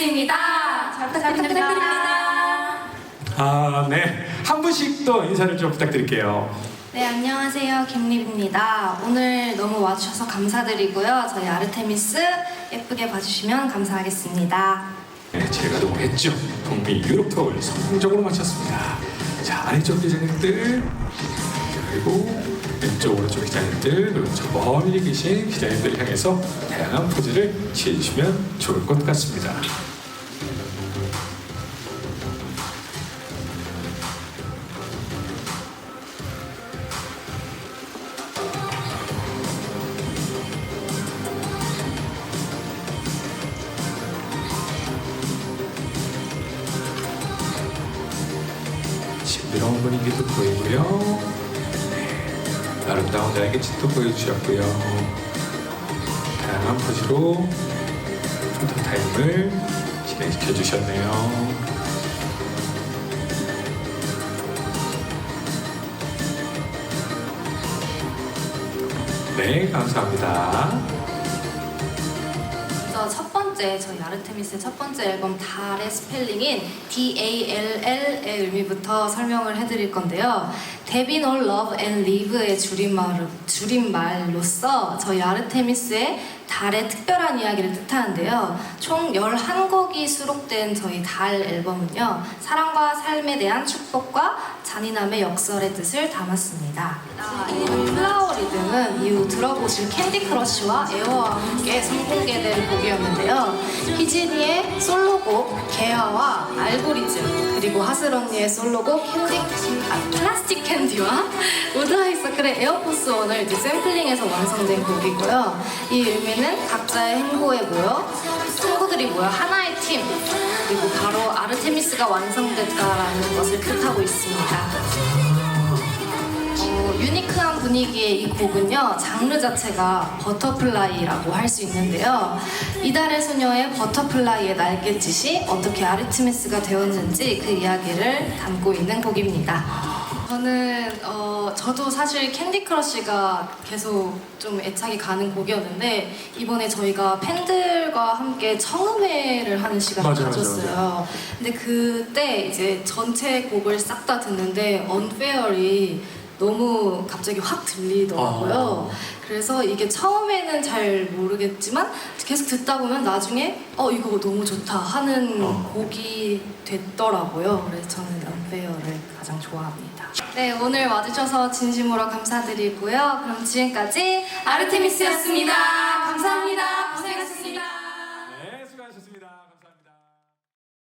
아르테미스입니다. 잘 부탁드립니다. 아, 네. 한 분씩 또 인사를 좀 부탁드릴게요. 네, 안녕하세요. 김립입니다. 오늘 너무 와주셔서 감사드리고요. 저희 아르테미스 예쁘게 봐주시면 감사하겠습니다. 네, 제가 동했죠. 북미 유럽 투어를 성공적으로 마쳤습니다. 자, 아래쪽 기자님들, 그리고 왼쪽 오른쪽 기자님들, 그리고 저 멀리 계신 기자님들을 향해서 다양한 포즈를 취해주시면 좋을 것 같습니다. 신비로운 분위기도 보이고요. 네, 아름다운 날개짓도 보여주셨고요. 다양한 포즈로 포토타임을 진행시켜 주셨네요. 네, 감사합니다. 첫 번째 저희 아르테미스의 첫 번째 앨범 달의 스펠링인 D-A-L-L의 의미부터 설명을 해드릴 건데요. 데빈 올 러브 앤 리브의 줄임말, 줄임말로서 저희 아르테미스의 달의 특별한 이야기를 뜻하는데요. 총 11곡이 수록된 저희 달 앨범은요. 사랑과 삶에 대한 축복과 잔인함의 역설의 뜻을 담았습니다. 이 플라워 리듬은 이후 들어보실 캔디 크러쉬와 에어와 함께 선공개될 곡이었는데요. 희진이의 솔로곡 개화와 알고리즘 그리고 하슬 언니의 솔로곡 캔디 아, 플라스틱 캔디와 우드하이서클의 에어포스 원을 이제 샘플링해서 완성된 곡이고요. 이 의미는 각자의 행보에 모여 친구들이 모여 하나의 팀 그리고 바로 아르테미스가 완성됐다라는 것을 뜻하고 있습니다. 분위기의 이 곡은요 장르 자체가 버터플라이라고 할 수 있는데요. 이달의 소녀의 버터플라이의 날갯짓이 어떻게 아르테미스가 되었는지 그 이야기를 담고 있는 곡입니다. 저는 어, 저도 사실 캔디 크러쉬가 계속 좀 애착이 가는 곡이었는데 이번에 저희가 팬들과 함께 청음회를 하는 시간을 맞아요, 가졌어요. 근데 그때 이제 전체 곡을 싹 다 듣는데 Unfair이 너무 갑자기 확 들리더라고요. 그래서 이게 처음에는 잘 모르겠지만 계속 듣다 보면 나중에 어 이거 너무 좋다 하는 어. 곡이 됐더라고요. 그래서 저는 Unfair를 가장 좋아합니다. 네 오늘 와주셔서 진심으로 감사드리고요. 그럼 지금까지 아르테미스였습니다.